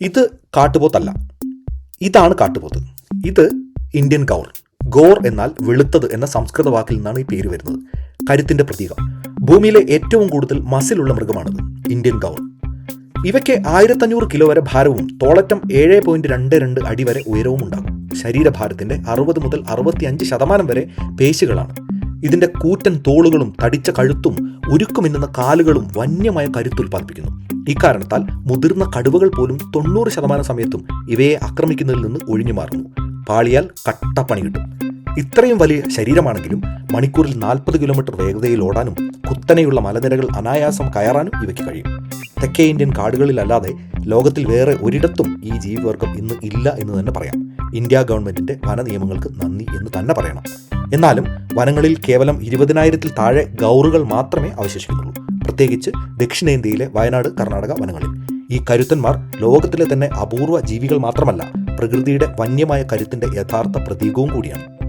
ഇത് കാട്ടുപോത്തല്ല. ഇതാണ് കാട്ടുപോത്ത്. ഇത് ഇന്ത്യൻ ഗൗർ. ഗോർ എന്നാൽ വെളുത്തത് എന്ന സംസ്കൃത വാക്കിൽ നിന്നാണ് ഈ പേര് വരുന്നത്. കരുത്തിന്റെ പ്രതീകം. ഭൂമിയിലെ ഏറ്റവും കൂടുതൽ മസിലുള്ള മൃഗമാണിത് ഇന്ത്യൻ ഗൗർ. ഇവയ്ക്ക് ആയിരത്തഞ്ഞൂറ് കിലോ വരെ ഭാരവും തോളറ്റം ഏഴ് പോയിന്റ് രണ്ട് രണ്ട് അടി വരെ ഉയരവും ഉണ്ടാകും. ശരീരഭാരത്തിന്റെ അറുപത് മുതൽ അറുപത്തിയഞ്ച് ശതമാനം വരെ പേശികളാണ്. ഇതിന്റെ കൂറ്റൻ തോളുകളും തടിച്ച കഴുത്തും ഉരുക്കുമിന്നുന്ന കാലുകളും വന്യമായ കരുത്തുൽപ്പാദിപ്പിക്കുന്നു ഇക്കാരണത്താൽ മുതിർന്ന കടുവകൾ പോലും തൊണ്ണൂറ് ശതമാനം സമയത്തും ഇവയെ ആക്രമിക്കുന്നതിൽ നിന്ന് ഒഴിഞ്ഞു മാറുന്നു. പാളിയാൽ കട്ടപ്പണി കിട്ടും. ഇത്രയും വലിയ ശരീരമാണെങ്കിലും മണിക്കൂറിൽ നാൽപ്പത് കിലോമീറ്റർ വേഗതയിൽ ഓടാനും കുത്തനെയുള്ള മലനിരകൾ അനായാസം കയറാനും ഇവയ്ക്ക് കഴിയും. തെക്കേ ഇന്ത്യൻ കാടുകളിലല്ലാതെ ലോകത്തിൽ വേറെ ഒരിടത്തും ഈ ജീവിവർഗം ഇന്ന് ഇല്ല എന്ന് തന്നെ പറയാം. ഇന്ത്യ ഗവൺമെന്റിന്റെ വന നിയമങ്ങൾക്ക് നന്ദി എന്ന് തന്നെ പറയണം. എന്നാലും വനങ്ങളിൽ കേവലം ഇരുപതിനായിരത്തിൽ താഴെ ഗൗറുകൾ മാത്രമേ അവശേഷിക്കുന്നുള്ളൂ. പ്രത്യേകിച്ച് ദക്ഷിണേന്ത്യയിലെ വയനാട് കർണാടക വനങ്ങളിൽ. ഈ കരുത്തന്മാർ ലോകത്തിലെ തന്നെ അപൂർവ ജീവികൾ മാത്രമല്ല പ്രകൃതിയുടെ വന്യമായ കരുത്തിന്റെ യഥാർത്ഥ പ്രതീകവും കൂടിയാണ്.